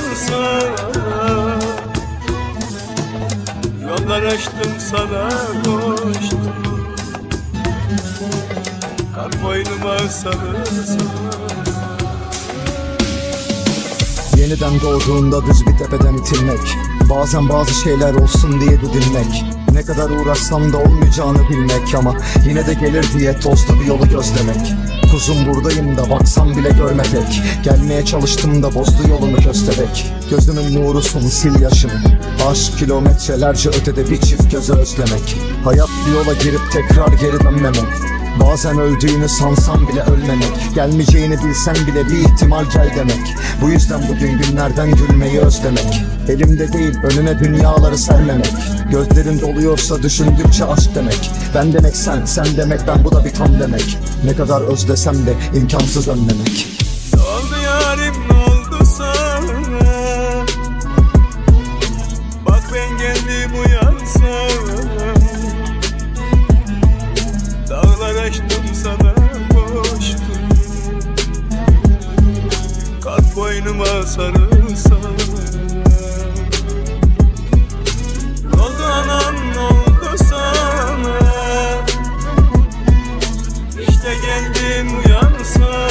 yansa Yollar açtım sana koştum. Kalp boynuma sarılsın. Yeniden doğduğunda düz bir tepeden itilmek Bazen bazı şeyler olsun diye didinmek ne kadar uğraşsam da olmayacağını bilmek Ama yine de gelir diye tozlu bir yolu gözlemek. Kuzum buradayım da baksam bile görme Gelmeye çalıştım da bozdu yolunu köstebek Gözümün nurusun sil yaşını Aşk kilometrelerce ötede bir çift gözü özlemek. Hayat bir yola girip tekrar geri dönmemek Bazen öldüğünü sansam bile ölmemek Gelmeyeceğini bilsen bile bir ihtimal gel demek. Bu yüzden bugün günlerden gülmeyi özlemek Elimde değil önüne dünyaları sermemek. Gözlerin doluyorsa düşündükçe aşk demek. Ben demek sen, sen demek ben bu da bir tam demek. Ne kadar özlesem de imkansız önlemek. Ne oldu yarim ne oldu sana? Bak ben geldim uyansana Açtım sana koştum Kalk boynuma sarılsana Ne oldu anam ne oldu sana. İşte geldim uyansana.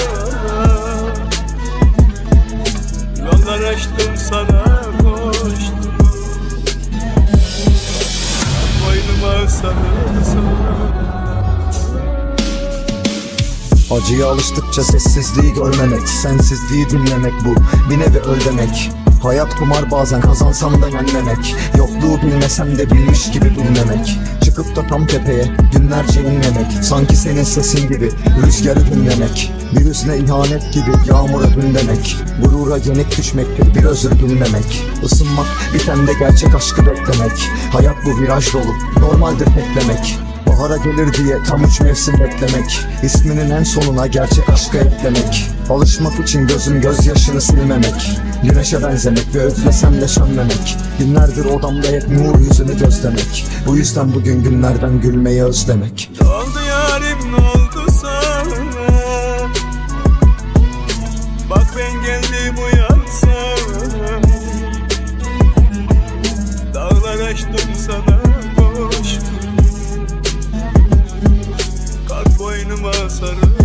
Açtım sana koştum Boynuma sarılsana Acıya alıştıkça sessizliği görmemek Sensizliği dinlemek bu. Bir nevi öl demek. Hayat kumar bazen kazansam da yenmemek. Yokluğu bilmesem de bilmiş gibi bilmemek Çıkıp da tam tepeye günlerce inlemek Sanki senin sesin gibi rüzgarı dinlemek. Bir üzne ihanet gibi yağmura gün demek. Gurura yenik düşmektir bir özür bilmemek Isınmak biten de gerçek aşkı beklemek. Hayat bu viraj dolu normaldir beklemek Bahara gelir diye tam üç mevsim beklemek İsminin en sonuna gerçek aşkı eklemek Alışmak için gözüm gözyaşını silmemek Güneşe benzemek ve özlesem de sönmemek Günlerdir odamda hep nur yüzünü gözlemek Bu yüzden bugün günlerden gülmeyi özlemek. Ne oldu yarim ne oldu sana? Bak ben geldim uyansana Dağlar açtım sana sarıl